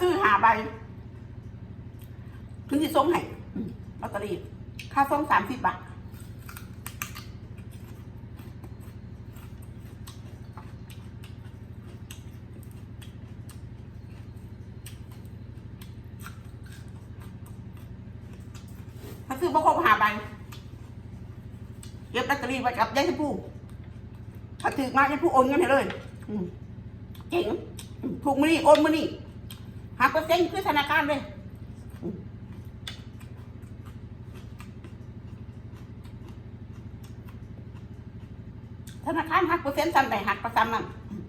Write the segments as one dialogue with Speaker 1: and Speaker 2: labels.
Speaker 1: ซื้อหาใบถึงที่ส่งให้อืมลอตเตอรี่ค่าส่งสามสิบบาทถ้าซื้อบ่ครบหาใบเก็บลอตเตอรี่ไว้กับยายชมพู่ถ้าถือมายายชมพู่โอนเงินให้เลยเจ๋งถูกมือนี่โอนมือนี่ หักเปอร์เซ็นต์คือธนาคารเลยธนาคารหักเปอร์เซ็นต์ซ้ำใดหักประจำนั่นอืม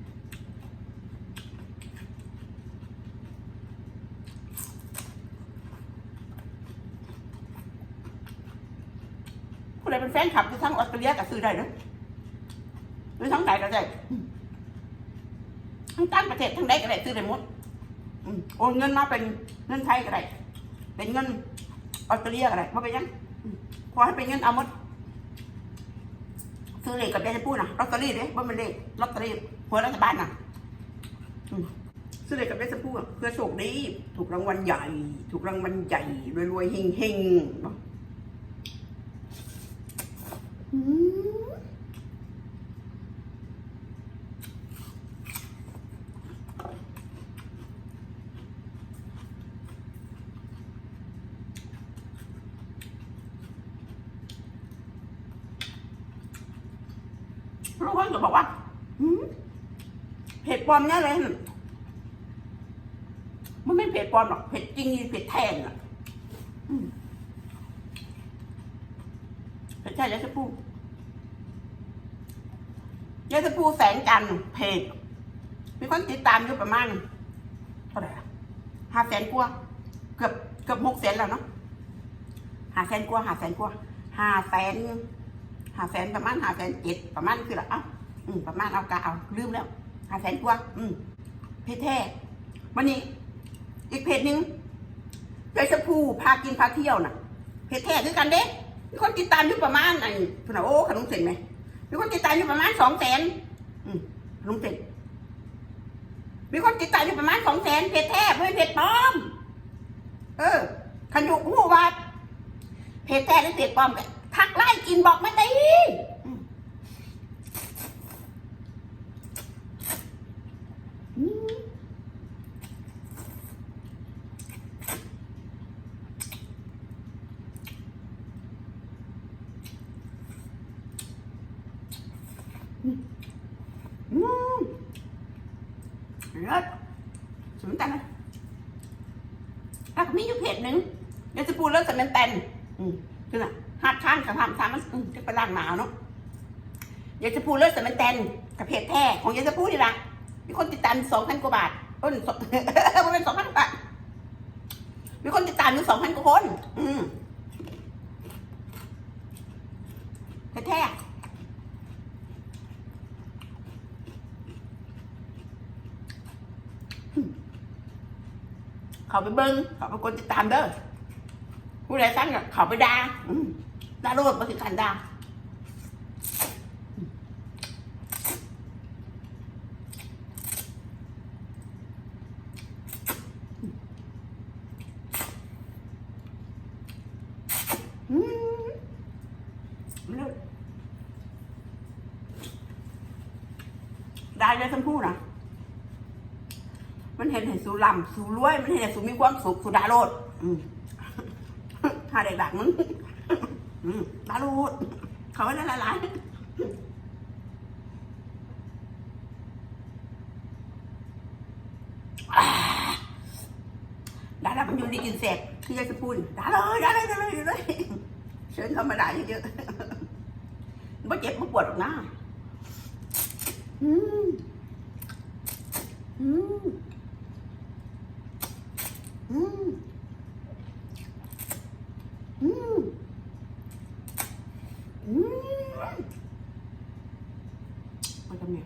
Speaker 1: ผู้ใดเป็นแฟนคลับอยู่ทั้งออสเตรเลียก็ซื้อได้เนะหรือทั้งไหนก็ได้ทั้งต่างประเทศทั้งใดก็ได้ซื้อได้หมด โอนเงินมาเป็นเงินไทยก็ได้เป็นเงินออสเตรเลียก็ได้มาเป็นยังขอให้เป็นเงินเอาหมดซื้อเลขกับยายจะพูดนะลอตเตอรี่เด้ว่ามันเลขลอตเตอรี่หัวรัฐบาลนะอืมซื้อเลขกับยายจะพูดเพื่อโชคดีถูกรางวัลใหญ่ ถูกรางวัลใหญ่รวยๆเฮงเนาะอืม บางคนก็บอกว่าหืมเพจปลอมเนี่ยเลยมันไม่เพจปลอมหรอกเพจจริงเพจแทนอะอืมเพจใช่ยายจะพูดยายจะพูดแสงจันทร์เพจมีคนติดตามอยู่ประมาณเท่าไหร่ห้าแสนกว่าเกือบเกือบหกแสนแล้วเนาะห้าแสนกว่าห้าแสนกว่าห้าแสน หาแสนประมาณหาแสนเจ็ดประมาณคือละเอ้าอืมประมาณเอากะเอาลืมแล้วหาแสนกว่าอืมเพจแท้วันนี้ อีกเพจหนึ่งยายชมพูพากินพาเที่ยวน่ะเพจแท้คือกันเด้มีคนติดตามอยู่ประมาณไอ้คุณโอ้ขนมเส้นไหมมีคนติดตามอยู่ประมาณสองแสนอืมขนมเส้นมีคนติดตามอยู่ประมาณสองแสนเพจแท้ไม่เพจปลอม เออขันยู่หูว่าเพจแท้หรือเพจปลอมกัน ทักไล่กินบอกมาตีอืมอืมเลิศสนใจไหมแล้วก็มีอยู่เพจหนึ่งเดี๋ยวจะพูเรื่องสแมนแตนอืมคือน่ะางกับหัดข้างมันจะไปล่างหนาวเนาะเยจะพูดเรื่องสแมนแตนกับเพจแท้ของเยจะพูดนี่ละมีคนติดตามสองพันกว่าบาทต้นสองมันเป็นสองพันบาทมีคนติดตามอยู่สองพันกว่าคน อืมเพจแท้เขาไปเบิ้งเขาไปกดติดตามเด้อผู้ใดสั่งก็เขาไปด่า ด่าโลดมาถึงการด่าอืมได้เลยทั้งคู่นะมันเห็นเห็นสูลำสูรวย มันเห็นเห็นสูมีความสุขสูดาโลดอืมหาเด็กดักมึงอืม ตาลูดเขาไม่ได้ละลายดาดามันอยู่ดีกินเสร็จที่ยายจะพูดดาเลยดาเลยดาเลยดาเลยเชิญเขามาด่าเยอะๆไม่เจ็บไม่ปวดหรอกนะอืมอืมอืม อืมอืมมาทำไงต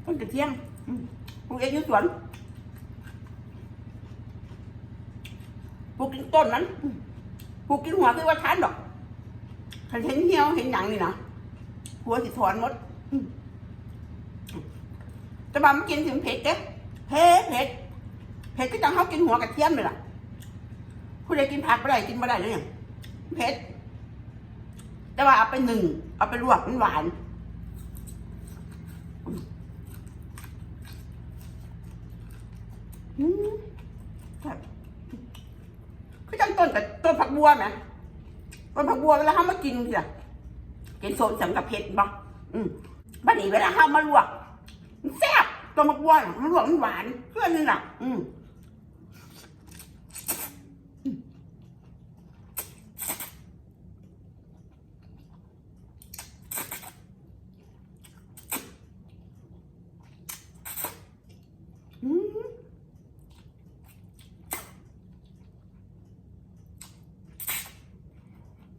Speaker 1: ้น กระเทียมอืมปลูกเองอยู่สวนกินต้นมันผูกกินหัวคือว่าทานดอกคันเห็นเหี่ยวเห็นหยังนี่นะหัวสิถอนหมดอืมแต่ว่ามันกินถึงเผ็ดเด้เผ็ดเผ็ดเผ็ดก็จังเขากินหัวกระเทียมเลยล่ะผู้ใดกินผักไม่ได้กินไม่ได้เลยเนี่ยเผ็ดแต่ว่าเอาไปหนึ่งเอาไปลวกมันหวาน อืมแบบ คือจังต้นกับต้นผักบัวไหมต้นผักบัวเวลาเขามากินทีละกินโซนสังกับเผ็ดบ่อืมบัดนี้เวลาเขามาลวกแซ่บต้นผักบัวมันลวกมันหวานเพื่อนนี่แหละอืม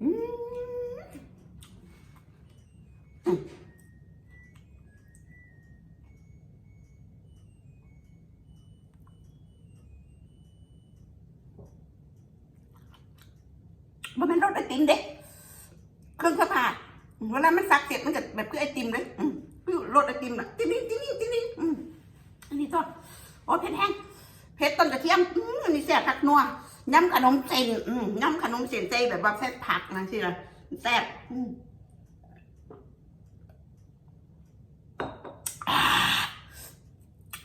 Speaker 1: มมันเป็นรสไอติมเด็กเครื่องซักผ้าเวลามันซักเสร็จมันจะแบบคือไอติมเลยอืมคือรสไอติมน่ะติ๊งติ๊งติ๊งติ๊งติ๊งอืมอันนี้ต้นโอ้เผ็ดแห้งเผ็ดต้นกระเทียมอืมอันนี้แซ่บผักนัว ยำขนมเส้นอืมยำขนมเส้นใจแบบว่าแซ่บผักนะสิล่ะแซ่บ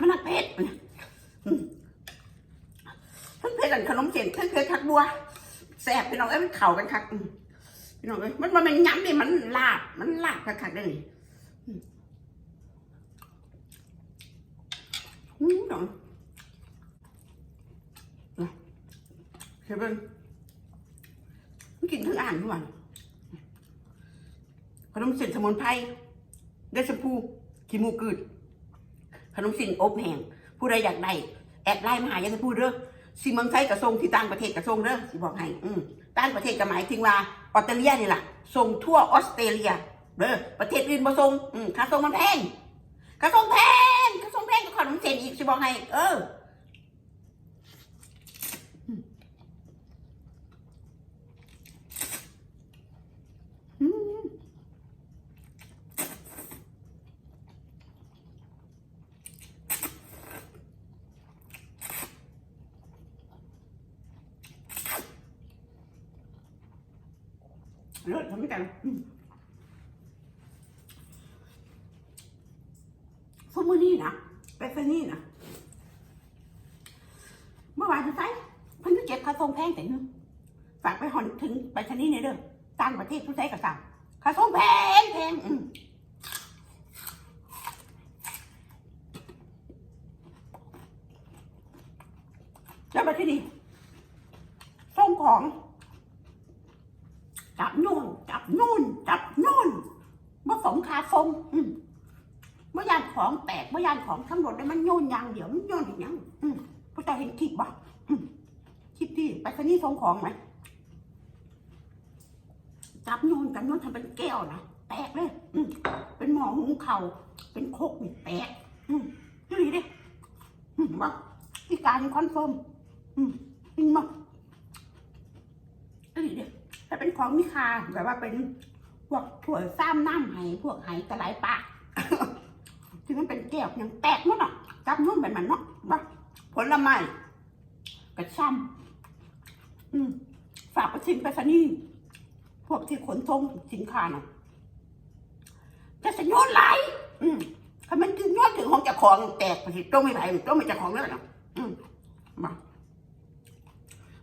Speaker 1: มันเพชรทั้งเพชรอันขนมเส้นทั้งเพชรคักบัวแซ่บพี่น้องเอ้ยมันเข่ากันคักอืมพี่น้องเอ้ยมันมันมันย้ำดิมันลาบมันลาบคักคักๆได้นี่อืมน้องนะ เฮ้ยเบิ้งมันกินทั้งอ่านทุกวันขนมเส้นสมุนไพรได้ชมพูขี้มูกืด ขนมสินอบแห้งผู้ใดอยากได้แอดไลน์มาหายาจะพูดเด้อสิเมืองไทยกับทรงที่ต่างประเทศกับทรงเด้อสิบอกให้ อืมต่างประเทศก็หมายถึงว่าออสเตรเลียนี่แหละส่งทั่วออสเตรเลียเด้อประเทศอื่นบ่ส่งอืมค่าส่งมันแพงค่าส่งแพงค่าส่งแพงก็ขนมเส้นอีกสิบอกให้ เออ เลิศทำไม่กันสมมือนี่นะไปซนี่นะเมื่อวานจะใช้พิ่นจะเก็บค่าส่งแพงแต่นึงฝากไปหอนถึงไปชนี้ในเด้อต่างประเทศผู้ใช้กับสั่งค่าส่งแพงแพงอืมแล้วมาที่นี่ส่งของ จับ นู่น จับนู่น จับนู่นมาสมคาทรงอืมเมื่อยานของแตกเมื่อยานของทั้งหมดได้มันโยนยางเดี๋ยวมันโยนอีกยังพระเจ้าเห็นคลิปบ่คลิปที่ไปสนี่ทรงของไหมจับโยนกันโยนทำเป็นแก้วนะแตกเลยอืมเป็นหมอหุงเข่าเป็นโคกนี่แตกอืมนี่ดิอืมว่าที่การคอนเฟิร์มอืมจริงมั้ยนี่ดิ แต่เป็นของมิคาแบบว่าเป็นพวกถั่วซ้ำน้ำไหพวกไหตะไลปากที่มันเป็นแก้วยังแตกหมดอะจับนุ่มเป็นมันเนาะบ้าผลไม้กระช่ำอืมฝากไปชิมไปสนี่พวกที่ขนส่งสินค้าน่ะจะสยโยนไหลอืมถ้ามันถึงโยนถึงของเจ้าของแตกไปสิต้องไม่ไหลต้องไม่เจ้าของแล้วเนาะอืมมา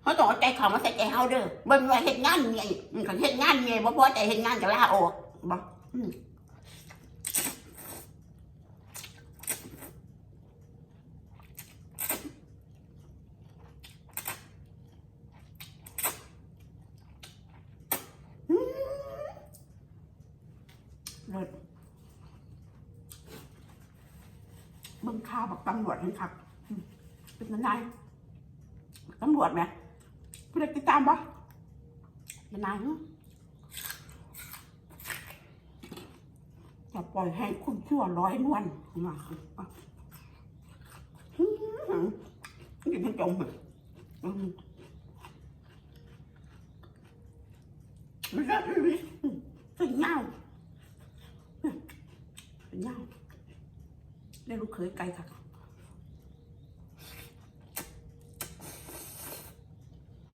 Speaker 1: เขาต้องเอาใจเขามาใส่ใจเขาเด้อบ่แม่นว่าเฮ็ดงานไงอืมเขาเฮ็ดงานไงบ่พอใจเฮ็ดงานก็ลาออกบ่เลิศเบิ่งข่าวบอกตำรวจเห็นครับเป็นยังไงตำรวจไหม ผู้เด็กติดตามปะมันนานจะปล่อยให้คุณชั่วร้อยนวลมาอยู่จมมันก็เป็นเงาเป็นเงาได้ลูกเคยไกลค่ะ